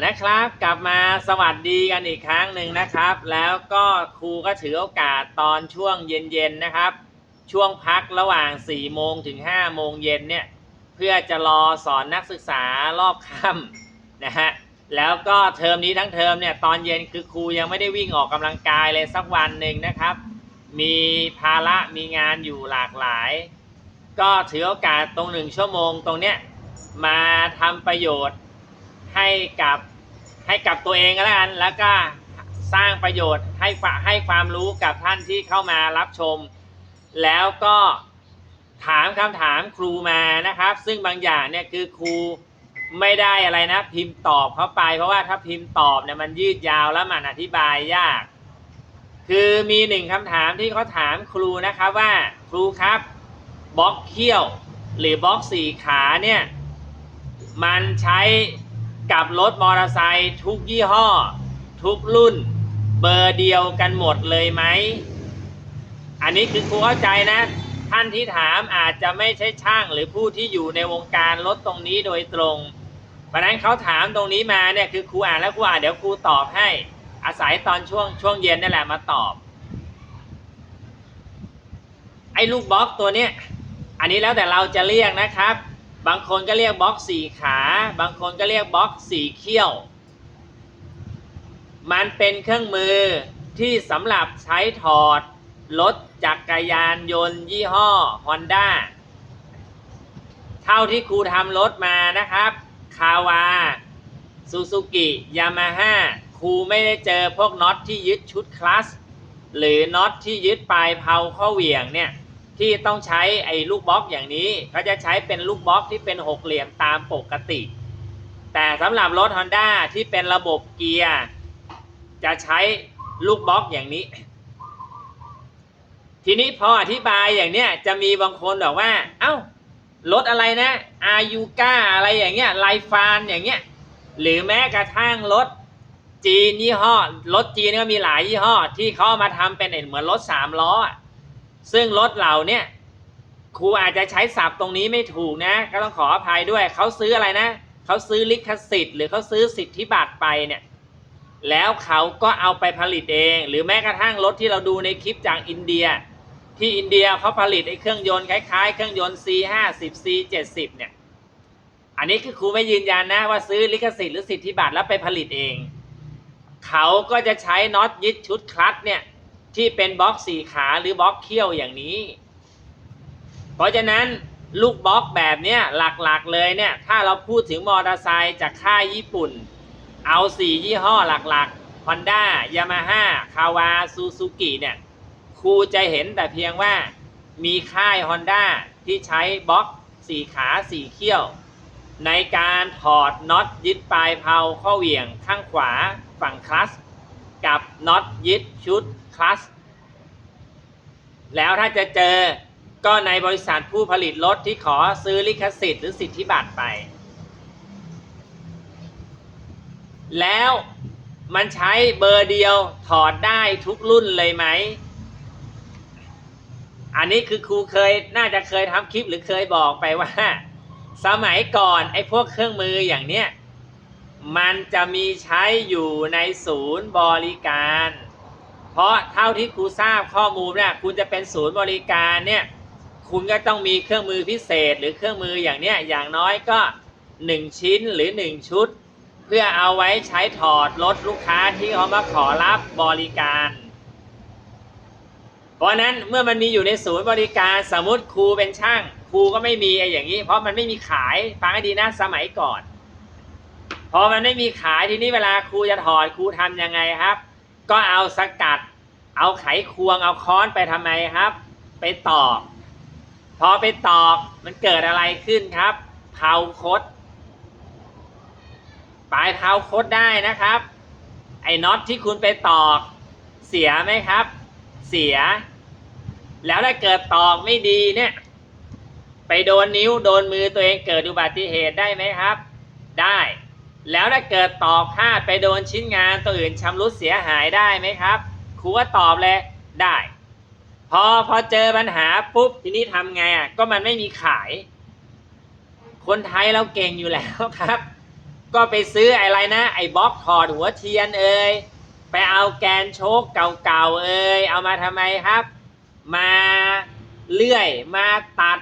นะครับกลับมาสวัสดีกันอีกครั้งหนึ่งนะครับ แล้วก็ครูก็ถือโอกาสตอนช่วงเย็นๆนะครับ ช่วงพักระหว่าง4โมงถึง5โมงเย็นเนี่ยเพื่อจะรอสอนนักศึกษารอบค่ำนะฮะแล้วก็เทอมนี้ทั้งเทอมเนี่ยตอนเย็นคือครูยังไม่ได้วิ่งออกกำลังกายเลยสักวันหนึ่งนะครับ มีภาระมีงานอยู่หลากหลาย ก็ถือโอกาสตรงหนึ่งชั่วโมงตรงเนี้ยมาทำประโยชน์ ให้กับให้กับตัวเองก็แล้วกัน แล้วก็สร้างประโยชน์ให้ให้ความรู้กับท่านที่เข้ามารับชม แล้วก็ถามคำถามครูมานะครับ ซึ่งบางอย่างเนี่ยคือครูไม่ได้อะไรนะ พิมพ์ตอบเข้าไป เพราะว่าถ้าพิมพ์ตอบเนี่ยมันยืดยาวแล้วมันอธิบายยาก คือมีหนึ่งคำถามที่เขาถามครูนะครับว่าครูครับบล็อกเขี้ยว หรือบล็อกสี่ขาเนี่ยมันใช้ กับรถมอเตอร์ไซค์ทุกยี่ห้อ ทุกรุ่น เบอร์เดียวกันหมดเลยไหม อันนี้คือครูเข้าใจนะ ท่านที่ถามอาจจะไม่ใช่ช่างหรือผู้ที่อยู่ในวงการรถตรงนี้โดยตรงเพราะนั้นเขาถามตรงนี้มาเนี่ยคือครูอ่านแล้วครูอ่านเดี๋ยวครูตอบให้ อาศัยตอนช่วงช่วงเย็นนั่แหละมาตอบ ไอ้ลูกบล็อกตัวเนี้ยอันนี้แล้วแต่เราจะเรียกนะครับ บางคนก็เรียกบล็อกสี่ขา บางคนก็เรียกบล็อกสี่เขี้ยว มันเป็นเครื่องมือที่สำหรับใช้ถอดรถจักรยานยนต์ยี่ห้อ Honda เท่าที่ครูทำรถมานะครับ คาวา ซูซูกิ ยามาฮ่า ครูไม่ได้เจอพวกน็อตที่ยึดชุดคลัส หรือน็อตที่ยึดปลายเพาข้อเหวี่ยงเนี่ย ที่ต้องใช้ไอ้ลูกบล็อกอย่างนี้เขาจะใช้เป็นลูกบล็อกที่เป็นหกเหลี่ยมตามปกติ แต่สำหรับรถ Honda ที่เป็นระบบเกียร์จะใช้ลูกบล็อกอย่างนี้ ทีนี้พออธิบายอย่างเนี้ยจะมีบางคนบอกว่า เอ้ารถอะไรนะอายูก้าอะไรอย่างเงี้ยไลฟานอย่างเงี้ยหรือแม้กระทั่งรถจีนยี่ห้อรถจีนก็มีหลายยี่ห้อ ที่เขาเอามาทำเป็นเหมือนรถสามล้ออะ ซึ่งรถเหล่านี่ยครูอาจจะใช้ศัพท์ตรงนี้ไม่ถูกนะ ก็ต้องขออภัยด้วย เขาซื้ออะไรนะ เขาซื้อลิขสิทธิ์หรือเขาซื้อสิทธิบัตรไปเนี่ย แล้วเขาก็เอาไปผลิตเอง หรือแม้กระทั่งรถที่เราดูในคลิปจากอินเดีย ที่อินเดียเขาผลิตไอ้เครื่องยนต์คล้ายๆ เครื่องยนต์ C50 C70 เนี่ย อันนี้คือครูไม่ยืนยันนะว่าซื้อลิขสิทธิ์หรือสิทธิบัตรแล้วไปผลิตเอง เขาก็จะใช้น็อตยึดชุดคลัตช์เนี่ย ที่เป็นบล็อกสี่ขาหรือบล็อกเขี้ยวอย่างนี้ เพราะฉะนั้นลูกบล็อกแบบเนี้ยหลักๆเลยเนี่ยถ้าเราพูดถึงมอเตอร์ไซค์จากค่ายญี่ปุ่น เอาสี่ยี่ห้อหลักๆ Honda Yamaha Kawa Suzuki เนี่ยครูจะเห็นแต่เพียงว่ามีค่าย Honda ที่ใช้บล็อกสี่ขาสี่เขี้ยว ในการถอดน็อตยึดปลายเพลาข้อเหวี่ยงข้างขวาฝั่งคลัส กับน็อตยึดชุดคลัสแล้วถ้าจะเจอก็ในบริษัทผู้ผลิตรถที่ขอซื้อลิขสิทธิ์หรือสิทธิบัตรไป แล้วมันใช้เบอร์เดียวถอดได้ทุกรุ่นเลยไหม อันนี้คือครูเคยน่าจะเคยทำคลิปหรือเคยบอกไปว่า สมัยก่อนไอ้พวกเครื่องมืออย่างเนี้ย มันจะมีใช้อยู่ในศูนย์บริการ เพราะเท่าที่ครูทราบข้อมูลเนี่ยคุณจะเป็นศูนย์บริการเนี่ยคุณก็ต้องมีเครื่องมือพิเศษหรือเครื่องมืออย่างเนี้ยอย่างน้อยก็ 1 ชิ้นหรือ 1 ชุด เพื่อเอาไว้ใช้ถอดรถลูกค้าที่เขามาขอรับบริการ เพราะฉะนั้นเมื่อมันมีอยู่ในศูนย์บริการสมมติครูเป็นช่างครูก็ไม่มีไอ้อย่างนี้ เพราะมันไม่มีขายฟังให้ดีนะสมัยก่อน พอมันไม่มีขายทีนี้เวลาครูจะถอดครูทำยังไงครับ ก็เอาสกัด เอาไขควงเอาค้อนไปทำไมครับ ไปตอก พอไปตอกมันเกิดอะไรขึ้นครับ เผาคดปลายเผาคดได้นะครับ ไอ้น็อตที่คุณไปตอกเสียไหมครับ เสีย แล้วถ้าเกิดตอกไม่ดีเนี่ยไปโดนนิ้วโดนมือตัวเองเกิดอุบัติเหตุได้ไหมครับ ได้ แล้วถ้าเกิดตอกพลาดไปโดนชิ้นงานตัวอื่นชำรุดเสียหายได้ไหมครับครูว่าตอบเลยได้ พอพอเจอปัญหาปุ๊บทีนี้ทำไงอะก็มันไม่มีขาย คนไทยเราเก่งอยู่แล้วครับ ก็ไปซื้ออะไรนะ ไอ้บล็อกถอดหัวเทียนเอ่ยไปเอาแกนโชคเก่าๆเอ่ยเอามาทำไมครับ มาเลื่อยมาตัด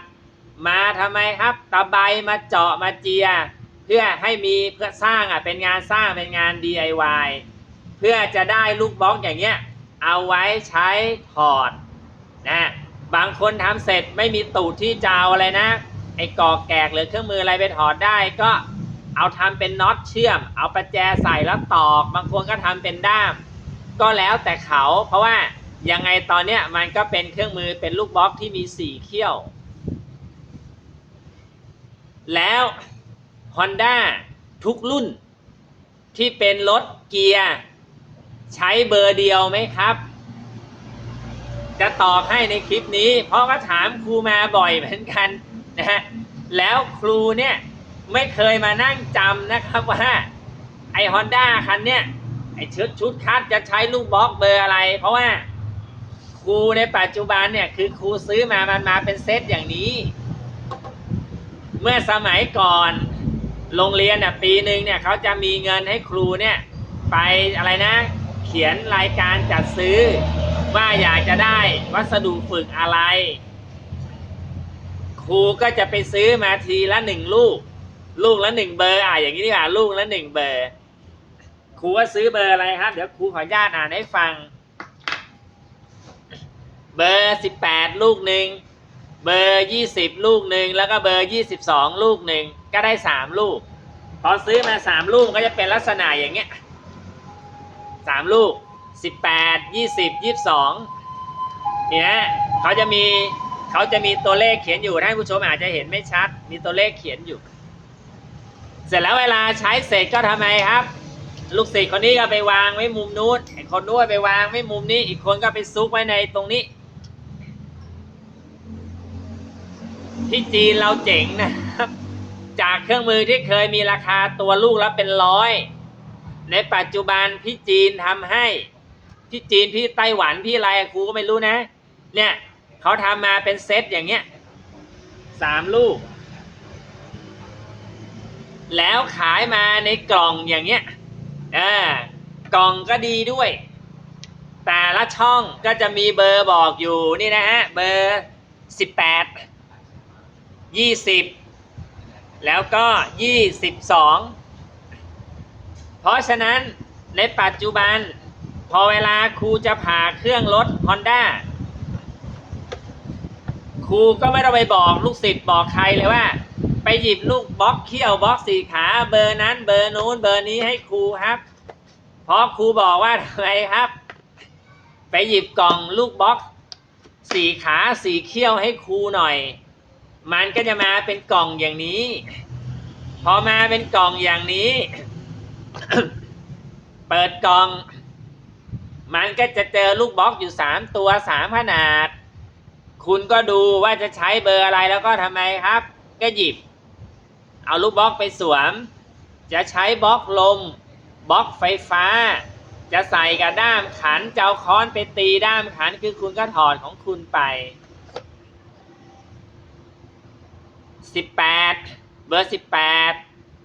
มาทำไมครับ ตะไบมาเจาะมาเจีย พื่อให้มีเพื่อสร้างอะเป็นงานสร้างเป็นงาน DIY เพื่อจะได้ลูกบล็อกอย่างเงี้ยเอาไว้ใช้ถอดนะบางคนทำเสร็จไม่มีตูดที่จะเอาอะไรนะไอ้กอกแกกหรือเครื่องมืออะไรไปถอดได้ก็เอาทำเป็นน็อตเชื่อม เอาประแจใส่แล้วตอก บางคนก็ทำเป็นด้าม ก็แล้วแต่เขาเพราะว่ายังไงตอนเนี้ยมันก็เป็นเครื่องมือเป็นลูกบล็อกที่มีสี่เขี้ยว แล้ว Honda ทุกรุ่นที่เป็นรถเกียร์ ใช้เบอร์เดียวไหมครับ จะตอบให้ในคลิปนี้ เพราะว่าถามครูมาบ่อยเหมือนกันนะฮะแล้วครูเนี่ยไม่เคยมานั่งจำนะครับว่าไอฮอนด้าคันเนี้ยไอชุดชุดคัดจะใช้ลูกบล็อกเบอร์อะไร เพราะว่าครูในปัจจุบันเนี่ยคือครูซื้อมามันมาเป็นเซตอย่างนี้ เมื่อสมัยก่อน โรงเรียนน่ะปีหนึ่งเนี่ยเขาจะมีเงินให้ครูเนี่ยไปอะไรนะ เขียนรายการจัดซื้อ ว่าอยากจะได้วัสดุฝึกอะไร ครูก็จะไปซื้อมาทีละหนึ่งลูก ลูกละหนึ่งเบอร์อะอย่างนี้ดีกว่าลูกละหนึ่งเบอร์ครูว่าซื้อเบอร์อะไรครับ เดี๋ยวครูขออนุญาตอ่านให้ฟัง เบอร์สิบแปดลูกหนึ่ง เบอร์ยี่สิบลูกหนึ่งแล้วก็เบอร์ยี่สิบสองลูกหนึ่งก็ได้สามลูก พอซื้อมาสามลูกก็จะเป็นลักษณะอย่างเงี้ยสามลูกสิบแปดยี่สิบยี่สิบสองนี่นะเขาจะมีเขาจะมีตัวเลขเขียนอยู่ท่านผู้ชมอาจจะเห็นไม่ชัด มีตัวเลขเขียนอยู่ เสร็จแล้วเวลาใช้เสร็จก็ทำไมครับ ลูกศิษย์คนนี้ก็ไปวางไว้มุมนู้นไอ้คนนู้นไปวางไว้มุมนี้ อีกคนก็ไปซุกไว้ในตรงนี้ ที่จีนเราเจ๋งนะครับ จากเครื่องมือที่เคยมีราคาตัวลูกละเป็นร้อย ในปัจจุบันพี่จีนทำให้ พี่จีนพี่ไต้หวันพี่อะไรครูก็ไม่รู้นะ เนี่ยเขาทำมาเป็นเซตอย่างเงี้ยสามลูก แล้วขายมาในกล่องอย่างเงี้ยอ่ากล่องก็ดีด้วย แต่ละช่องก็จะมีเบอร์บอกอยู่นี่นะฮะเบอร์สิบแปด ยี่สิบแล้วก็ยี่สิบสองเพราะฉะนั้นในปัจจุบัน พอเวลาครูจะผ่าเครื่องรถ Honda ครูก็ไม่ต้องไปบอกลูกศิษย์บอกใครเลยว่า ไปหยิบลูกบล็อกเขี้ยวบล็อกสี่ขาเบอร์นั้นเบอร์นู้นเบอร์นี้ให้ครูครับ เพราะครูบอกว่าทำไมครับ ไปหยิบกล่องลูกบล็อกสี่ขาสี่เขี้ยวให้ครูหน่อย มันก็จะมาเป็นกล่องอย่างนี้ พอมาเป็นกล่องอย่างนี้ เปิดกล่อง มันก็จะเจอลูกบล็อกอยู่สามตัวสามขนาด คุณก็ดูว่าจะใช้เบอร์อะไรแล้วก็ทำไมครับ ก็หยิบ เอาลูกบล็อกไปสวม จะใช้บล็อกลมบล็อกไฟฟ้า จะใส่กับด้ามขันจะเอาค้อนไปตีด้ามขันคือคุณก็ถอดของคุณไป สิบแปดเบอร์สิบแปด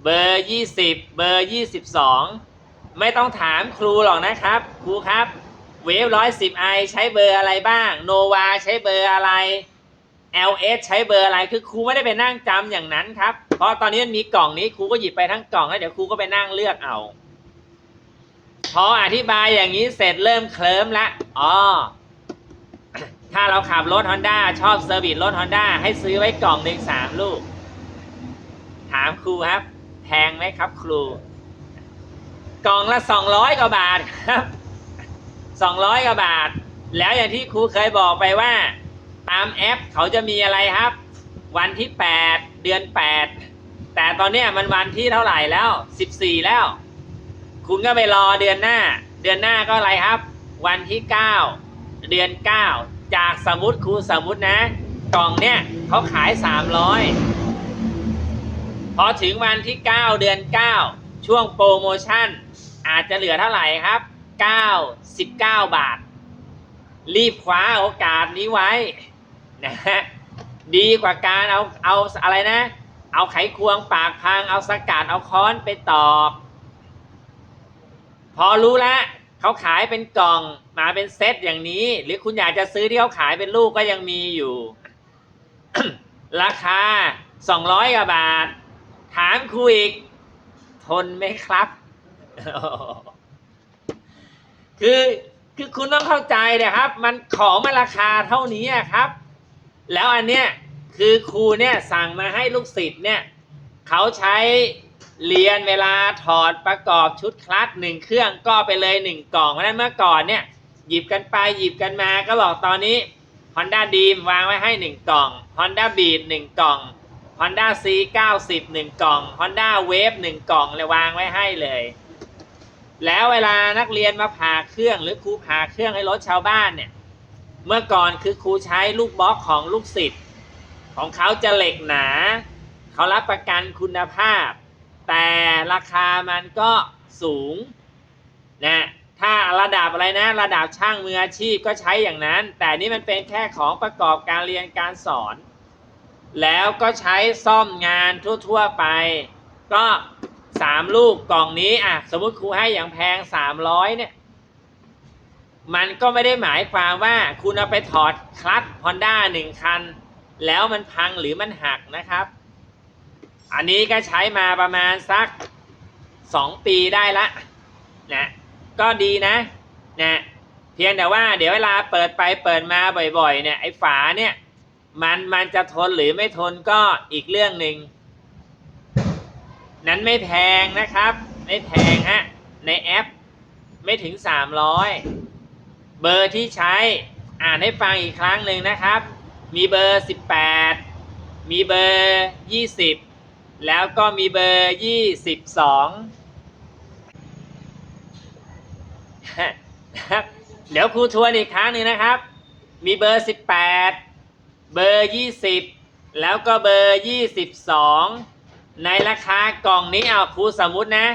เบอร์ยี่สิบเบอร์ยี่สิบสองไม่ต้องถามครูหรอกนะครับ ครูครับเวฟร้อยสิบไอใช้เบอร์อะไรบ้างโนวาใช้เบอร์อะไร LS ใช้เบอร์อะไรคือครูไม่ได้ไปนั่งจำอย่างนั้นครับ เพราะตอนนี้มันมีกล่องนี้ครูก็หยิบไปทั้งกล่องแล้วเดี๋ยวครูก็ไปนั่งเลือกเอา พออธิบายอย่างนี้เสร็จเริ่มเคลิ้มละอ๋อ ถ้าเราขับรถ Honda ชอบเซอร์วิสรถ Honda ให้ซื้อไว้กล่องหนึ่งสามลูก ถามครูครับ แพงไหมครับครู กล่องละสองร้อยกว่าบาทครับสองร้อยกว่าบาท แล้วอย่างที่ครูเคยบอกไปว่า ตามแอปเขาจะมีอะไรครับ วันที่แปดเดือนแปดแต่ตอนนี้มันวันที่เท่าไหร่แล้วสิบสี่แล้ว คุณก็ไปรอเดือนหน้า เดือนหน้าก็อะไรครับ วันที่เก้าเดือนเก้า จากสมมติครูสมมตินะ กล่องเนี่ยเขาขายสามร้อยพอถึงวันที่เก้าเดือนเก้าช่วงโปรโมชั่น อาจจะเหลือเท่าไหร่ครับเก้าสิบเก้าบาท รีบคว้าโอกาสนี้ไว้นะฮะดีกว่าการเอาเอาอะไรนะ เอาไขควงปากพังเอาสกัดเอาค้อนไปตอก พอรู้แล้ว เขาขายเป็นกล่องมาเป็นเซตอย่างนี้ หรือคุณอยากจะซื้อที่เขาขายเป็นลูกก็ยังมีอยู่ ราคา200กว่าบาท ถามครูอีก ทนไหมครับ คือคือคุณต้องเข้าใจนะครับ มันของมันราคาเท่านี้ครับ แล้วอันเนี้ยคือครูเนี่ยสั่งมาให้ลูกศิษย์เนี่ย เขาใช้ เรียนเวลาถอดประกอบชุดคลัตช์หนึ่งเครื่องก็ไปเลยหนึ่งกล่องเพราะนั้นเมื่อก่อนเนี่ยหยิบกันไปหยิบกันมาก็บอกตอนนี้ Honda Dream วางไว้ให้หนึ่งกล่อง Honda Beat หนึ่งกล่อง Honda C 90หนึ่งกล่อง Honda Wave หนึ่งกล่องเลยวางไว้ให้เลย แล้วเวลานักเรียนมาผ่าเครื่องหรือครูผ่าเครื่องให้รถชาวบ้านเนี่ยเมื่อก่อนคือครูใช้ลูกบล็อกของลูกศิษย์ของเขาจะเหล็กหนา เขารับประกันคุณภาพ แต่ราคามันก็สูงนะถ้าระดับอะไรนะ ระดับช่างมืออาชีพก็ใช้อย่างนั้น แต่นี่มันเป็นแค่ของประกอบการเรียนการสอน แล้วก็ใช้ซ่อมงานทั่วๆไป ก็สามลูกกล่องนี้อะสมมุติครูให้อย่างแพงสามร้อยเนี่ย มันก็ไม่ได้หมายความว่าคุณเอาไปถอดคลัตช์ Honda หนึ่งคัน แล้วมันพังหรือมันหักนะครับ อันนี้ก็ใช้มาประมาณสักสองปีได้ละนะก็ดีนะนะเพียงแต่ว่าเดี๋ยวเวลาเปิดไปเปิดมาบ่อยๆเนี่ยไอ้ฝาเนี่ยมันมันจะทนหรือไม่ทนก็อีกเรื่องหนึ่งนั้นไม่แพงนะครับ ไม่แพงฮะในแอปไม่ถึง 300 เบอร์ที่ใช้อ่านให้ฟังอีกครั้งหนึ่งนะครับ มีเบอร์ 18 มีเบอร์ 20 แล้วก็มีเบอร์22เดี๋ยวครูทวนอีกครั้งหนึ่งนะครับ มีเบอร์18เบอร์20แล้วก็เบอร์22ในราคากล่องนี้เอาครูสมมุตินะ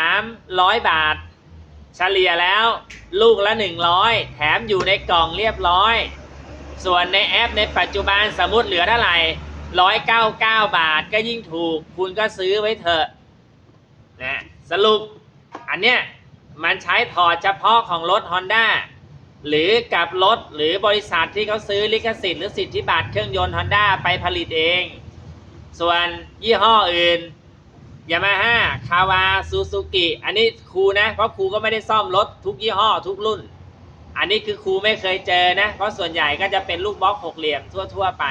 300บาท เฉลี่ยแล้วลูกละ100แถมอยู่ในกล่องเรียบร้อย ส่วนในแอปในปัจจุบันสมมติเหลือเท่าไหร่ 199บาทก็ยิ่งถูก คุณก็ซื้อไว้เถอะนะสรุปอันเนี้ยมันใช้ถอดเฉพาะของรถ Honda หรือกับรถหรือบริษัทที่เขาซื้อลิขสิทธิ์หรือสิทธิบัตรเครื่องยนต์ Honda ไปผลิตเอง ส่วนยี่ห้ออื่นยามาฮ่าคาวาซูซูกิอันนี้ครูนะ เพราะครูก็ไม่ได้ซ่อมรถทุกยี่ห้อทุกรุ่น อันนี้คือครูไม่เคยเจอนะ เพราะส่วนใหญ่ก็จะเป็นลูกบล็อกหกเหลี่ยมทั่ว ๆ ไป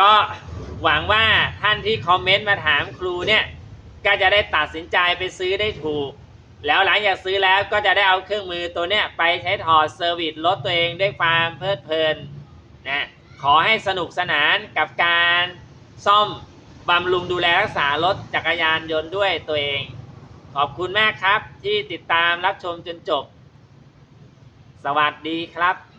ก็หวังว่าท่านที่คอมเมนต์มาถามครูเนี่ย ก็จะได้ตัดสินใจไปซื้อได้ถูก แล้วหลังจากซื้อแล้วก็จะได้เอาเครื่องมือตัวเนี้ยไปใช้ถอดเซอร์วิสรถตัวเองด้วยความเพลิดเพลินนะขอให้สนุกสนานกับการซ่อมบำรุงดูแลรักษารถจักรยานยนต์ด้วยตัวเอง ขอบคุณมากครับที่ติดตามรับชมจนจบ สวัสดีครับ